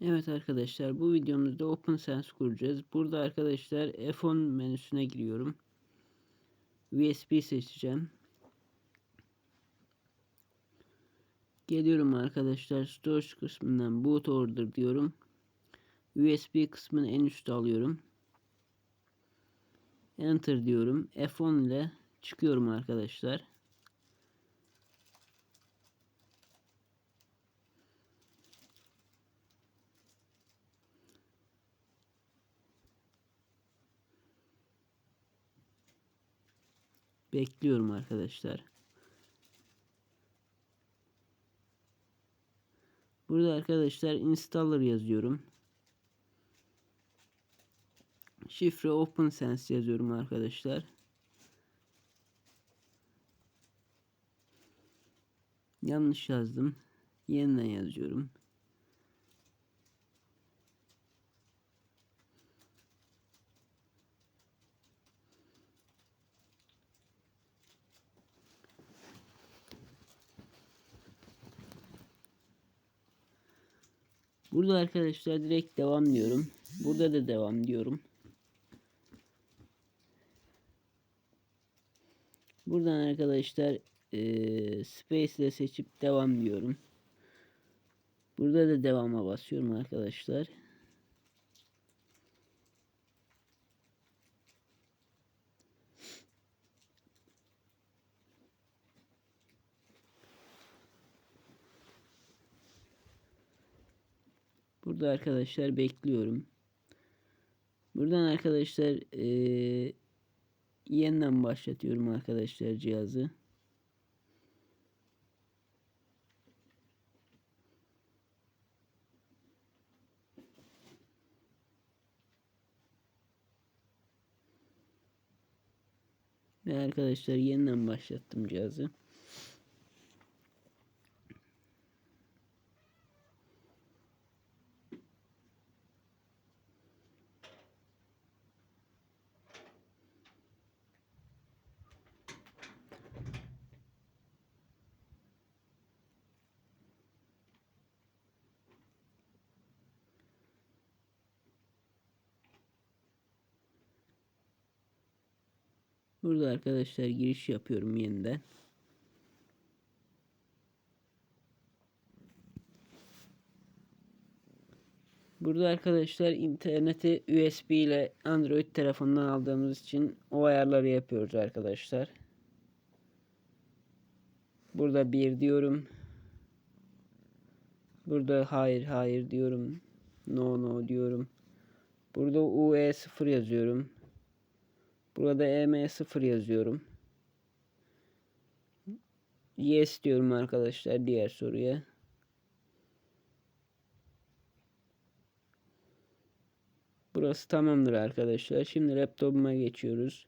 Evet arkadaşlar bu videomuzda OpenSense kuracağız. Burada arkadaşlar F10 menüsüne giriyorum. USB seçeceğim. Geliyorum arkadaşlar storage kısmından boot order diyorum. USB kısmını en üstte alıyorum. Enter diyorum. F10 ile çıkıyorum arkadaşlar. Bekliyorum arkadaşlar. Burada arkadaşlar installer yazıyorum. Şifre OpenSense yazıyorum arkadaşlar. Yanlış yazdım. Yeniden yazıyorum. Burada arkadaşlar direkt devam diyorum. Burada da devam diyorum. Buradan arkadaşlar e, space ile seçip devam diyorum. Burada da devama basıyorum arkadaşlar. Burada arkadaşlar bekliyorum. Buradan arkadaşlar e, yeniden başlatıyorum arkadaşlar cihazı. Ve arkadaşlar yeniden başlattım cihazı. Burada arkadaşlar giriş yapıyorum yeniden. Burada arkadaşlar interneti USB ile Android telefonundan aldığımız için o ayarları yapıyoruz arkadaşlar. Burada bir diyorum. Burada hayır hayır diyorum. No no diyorum. Burada UE0 yazıyorum. Burada EM0 yazıyorum. Yes diyorum arkadaşlar diğer soruya. Burası tamamdır arkadaşlar. Şimdi laptopuma geçiyoruz.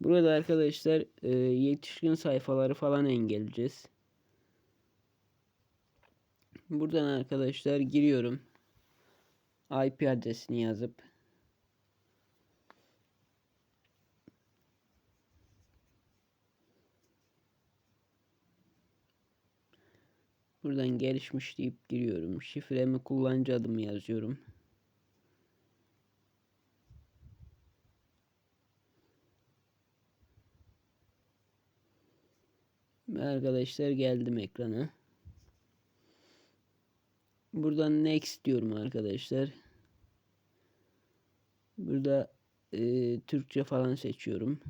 Burada arkadaşlar e, yetişkin sayfaları falan engelleyeceğiz. Buradan arkadaşlar giriyorum. IP adresini yazıp Buradan gelişmiş deyip giriyorum. Şifremi kullanıcı adımı yazıyorum. Arkadaşlar geldim ekrana. Buradan next diyorum arkadaşlar. Burada e, Türkçe falan seçiyorum.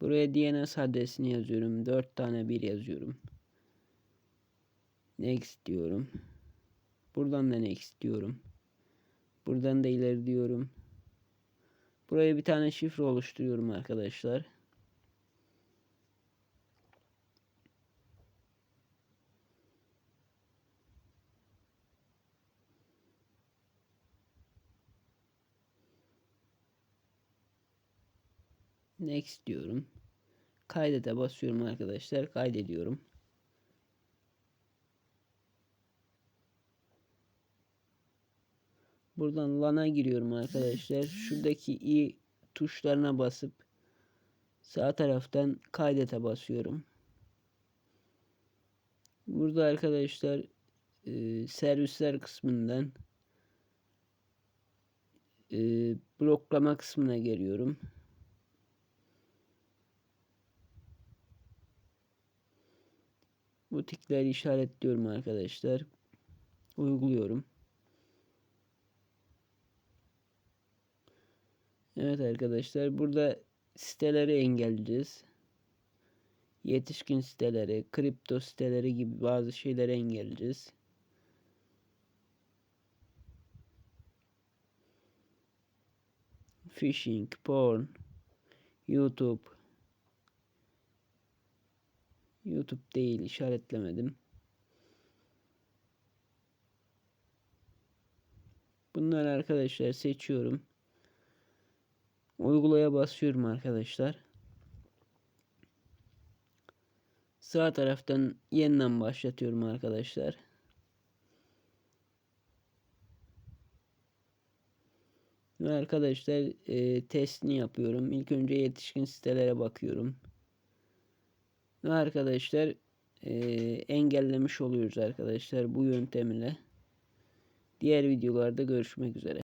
Buraya DNS adresini yazıyorum. 4 tane bir yazıyorum. Next diyorum. Buradan da next diyorum. Buradan da ileri diyorum. Buraya bir tane şifre oluşturuyorum arkadaşlar. Next diyorum. Kaydete basıyorum arkadaşlar. Kaydediyorum. Buradan LAN'a giriyorum arkadaşlar. Şuradaki i tuşlarına basıp Sağ taraftan kaydete basıyorum. Burada arkadaşlar e, servisler kısmından e, bloklama kısmına geliyorum. Bu tikleri işaretliyorum arkadaşlar. Uyguluyorum. Evet arkadaşlar burada siteleri engelleyeceğiz. Yetişkin siteleri, kripto siteleri gibi bazı şeyleri engelleyeceğiz. Phishing, porn, YouTube. YouTube değil işaretlemedim. Bunları arkadaşlar seçiyorum. Uygulaya basıyorum arkadaşlar. Sağ taraftan yeniden başlatıyorum arkadaşlar. Ve arkadaşlar e, testini yapıyorum. İlk önce yetişkin sitelere bakıyorum. Ve arkadaşlar e, engellemiş oluyoruz arkadaşlar bu yöntemle. Diğer videolarda görüşmek üzere.